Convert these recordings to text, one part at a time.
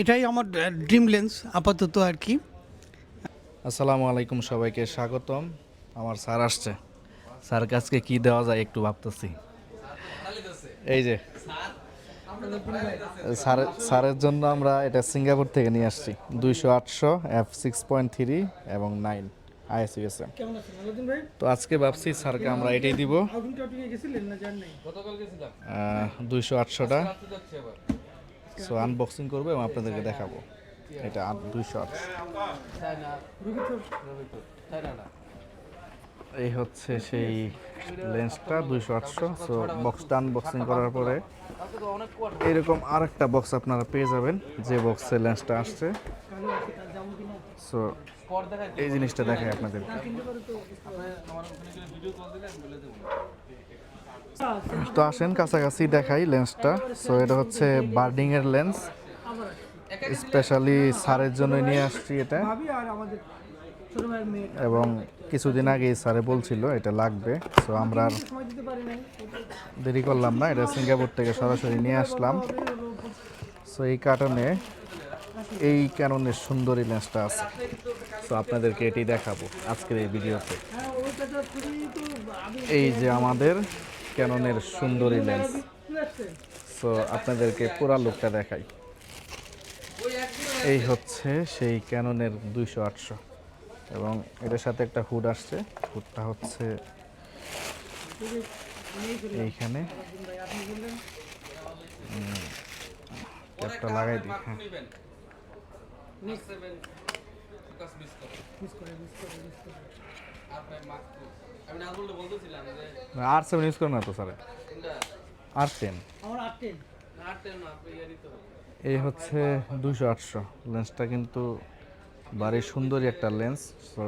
এটাই আমার dream lens আপাতত আর কি। আসসালামু আলাইকুম সবাইকে স্বাগতম। আমার স্যার আসছে। স্যার কাছকে কি দেওয়া যায় একটু ভাবতেছি। এই যে স্যার স্যারের জন্য আমরা এটা সিঙ্গাপুর থেকে নিয়ে আসছি। দুইশো আটশো এফ সিক্স পয়েন্ট থ্রি এবং নাইন আইএসইউএসএম কেমন আছেন? আলাদিন তো আজকে ভাবছি স্যারকে আমরা এটাই দিব। দুইশো আটশোটা। সো আনবক্সিং করব এবং আপনাদেরকে দেখাবো। এটা দুইশো এই হচ্ছে সেই লেন্সটা দুইশো আটশো সো বক্সটা আনবক্সিং করার পরে এরকম আরেকটা বক্স আপনারা পেয়ে যাবেন, যে বক্সে লেন্সটা আসছে। সো এই জিনিসটা দেখাই আপনাদের তো আসেন কাছাকাছি দেখাই লেন্সটা সো এটা হচ্ছে বার্ডিং এর লেন্স স্পেশালি সারের জন্য নিয়ে আসছি এটা। এবং কিছুদিন আগে স্যারে বলছিল এটা লাগবে। সো আমরা দেরি করলাম না, এটা সিঙ্গাপুর থেকে সরাসরি নিয়ে আসলাম। সো এই কারণে এই কারণে সুন্দরী লেন্সটা আছে। সো আপনাদেরকে এটি দেখাবো আজকের এই ভিডিওতে। এই যে আমাদের ক্যাননের সুন্দরী লেন্স। সো আপনাদেরকে পুরা লুকটা দেখাই। এই হচ্ছে সেই ক্যাননের দুইশো আটশো। এবং এটার সাথে একটা হুড আসছে। হুডটা হচ্ছে এইখানে। ক্যাপটা লাগাই দিই হ্যাঁ। আর সেভেন ইউজ করে না তো স্যার? আর টেন টেন এই হচ্ছে দুশো আটশো। লেন্সটা কিন্তু ভারী সুন্দরী একটা লেন্স সো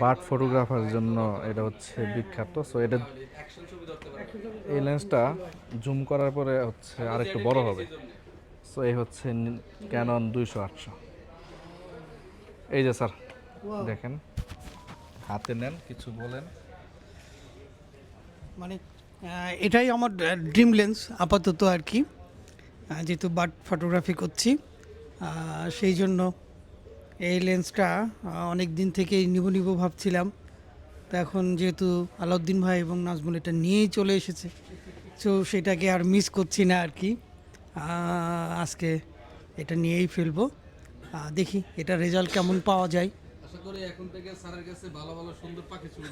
বার্ড ফটোগ্রাফার জন্য এটা হচ্ছে বিখ্যাত। সো এটা এই লেন্সটা জুম করার পরে হচ্ছে আর একটু বড় হবে। সো এই হচ্ছে ক্যানন দুইশো আটশো। এই যে স্যার দেখেন। হাতে নেন কিছু বলেন। মানে এটাই আমার ড্রিম লেন্স আপাতত আর কি। যেহেতু বার্ড ফটোগ্রাফি করছি সেই জন্য এই লেন্সটা অনেক দিন থেকেই নিব নিব ভাবছিলাম। তো এখন যেহেতু আলাউদ্দিন ভাই এবং নাজমুল এটা নিয়েই চলে এসেছে, তো সেটাকে আর মিস করছি না আর কি। আজকে এটা নিয়েই ফেলব। দেখি এটা রেজাল্ট কেমন পাওয়া যায়। আশা করি এখন থেকে স্যারের কাছে ভালো ভালো, সুন্দর পাখি ছবি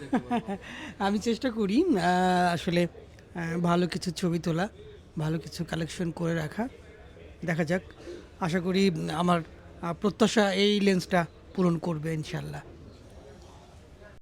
আমি চেষ্টা করি আসলে ভালো কিছু ছবি তোলা, ভালো কিছু কালেকশন করে রাখা। দেখা যাক, আশা করি আমার প্রত্যাশা এই লেন্সটা পূরণ করবে ইনশাল্লাহ